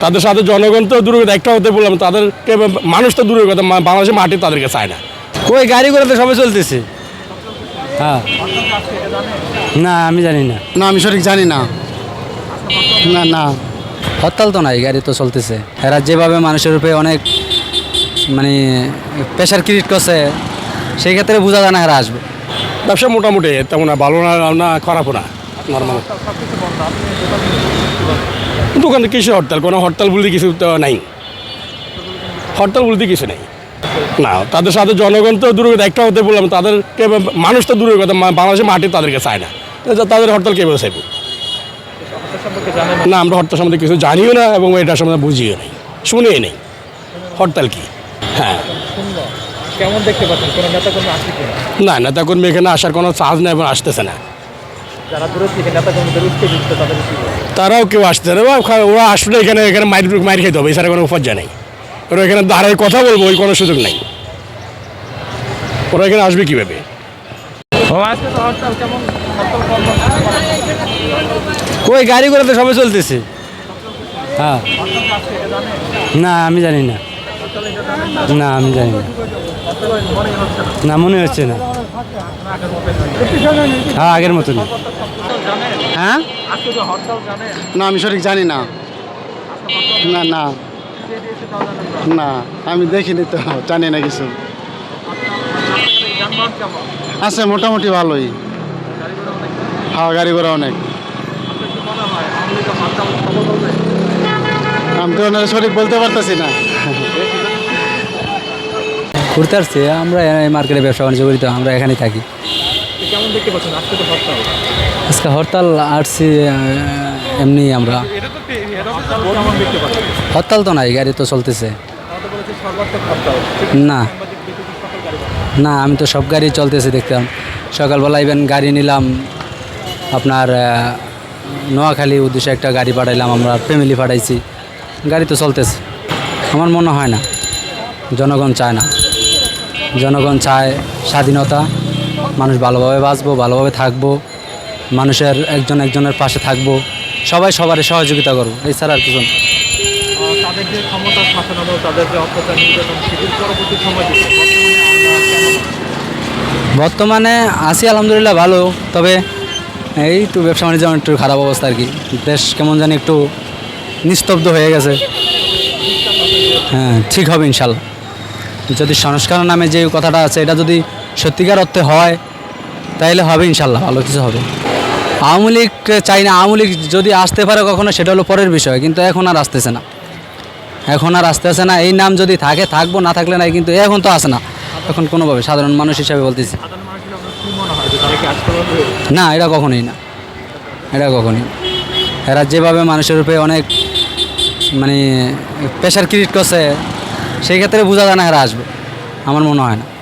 তাদের সাথে জনগণ তো দূরের কথা একটা হতে বললাম তাদেরকে মানুষ তো দূরের কথা বাংলাদেশের মাটি তাদেরকে চায় না। কই গাড়ি করে তো সবাই চলতেছে। হ্যাঁ। না আমি জানি না। না আমি সঠিক জানি না। না না। হরতাল তো নাই গাড়ি তো চলতেছে। এরা যেভাবে মানুষের উপরে অনেক মানে প্রেশার ক্রিয়েট করছে সেই ক্ষেত্রে বোঝা যায় না এরা আসবে। ব্যবসা মোটামুটি তেমন না ভালো না না খারাপও না নর্মাল দোকানে কিসে হরতাল কোনো হরতাল বলতে কিছু তো নাই। হরতাল বলতে কিছু নেই। না তাদের সাথে জনগণ তো দূরের কথা একটা হতে বললাম তাদেরকে মানুষ তো দূরের কথা বাংলাদেশের মাটি তাদেরকে চায় না। তাদের হরতাল কে বসে না আমরা হরতাল সম্বন্ধে কিছু জানিও না এবং এটা সম্বন্ধে বুঝিও নেই শুনেই নেই। হরতাল কি? হ্যাঁ। কেমন দেখতে পাচ্ছেন? না নেতা কর্মী এখানে আসার কোনো চার্জ নেই এবং আসতেছে না। যারা তাদের তারাও কেউ আসতে না বা ওরা আসলে এখানে এখানে মাইর মাইর খেতে হবে এছাড়া কোনো উপার্জন নেই। ওরা এখানে দাঁড়ায় কথা বলব ওই কোনো সুযোগ নেই। ওরা এখানে আসবে কীভাবে? কই গাড়ি করে তো সবাই চলতেছে? হ্যাঁ। না আমি জানি না? না আমি জানি না। না, মনে হচ্ছে না। হ্যাঁ আগের মতন হ্যাঁ? না, আমি সঠিক জানি না। না না। না, আমি দেখিনি তো, জানি না কিছু। আছে মোটামুটি ভালোই। হাওয়া গাড়ি ঘোড়া অনেক। হয় আমি তো সঠিক বলতে পারতেছি না। ঘুরতে আসছি আমরা এই মার্কেটে ব্যবসা বাণিজ্য করি তো আমরা এখানেই থাকি। কেমন দেখতে পাচ্ছেন? আজকে তো হরতাল। আজকে হরতাল আসছি এমনি আমরা। হরতাল তো নাই গাড়ি তো চলতেছে। না। না আমি তো সব গাড়ি চলতেছে দেখতাম। সকালবেলা ইভেন গাড়ি নিলাম। আপনার নোয়াখালী উদ্দেশ্যে একটা গাড়ি পাঠাইলাম আমরা ফ্যামিলি পাঠাইছি। গাড়ি তো চলতেছে। আমার মনে হয় না। জনগণ চায় না। জনগণ চায় স্বাধীনতা মানুষ ভালোভাবে বাঁচবো ভালোভাবে থাকব মানুষের একজন একজনের পাশে থাকব সবাই সবারই সহযোগিতা করব এছাড়া আর কিছু তাদের যে ক্ষমতা শাসনামল তাদের যে অত্যাচার নির্যাতন সেটির পরবর্তী সময় বর্তমানে আছি আলহামদুলিল্লাহ ভালো তবে এই একটু ব্যবসা বাণিজ্য একটু খারাপ অবস্থা আর কি। দেশ কেমন জানি একটু নিস্তব্ধ হয়ে গেছে। হ্যাঁ ঠিক হবে ইনশাল্লাহ। যদি সংস্কার নামে যে কথাটা আছে, এটা যদি সত্যিকার অর্থে হয়, তাইলে হবে ইনশাল্লাহ, ভালো কিছু হবে। আওয়ামী লীগ চাই না, আওয়ামী লীগ যদি আসতে পারে কখনো, সেটা হলো পরের বিষয়, কিন্তু এখন আর আসতেছে না। এখন আর আসতেছে না, এই নাম যদি থাকে, থাকব, না থাকলে নাই, কিন্তু এখন তো আসে না। এখন কোনোভাবে, সাধারণ মানুষ হিসাবে বলতেছি। না, এটা কখনোই না। এটা কখনোই এরা যেভাবে মানুষের উপরে অনেক মানে প্রেশার ক্রিয়েট করছে সেই ক্ষেত্রে বোঝা যায় না আসবে। আমার মনে হয় না।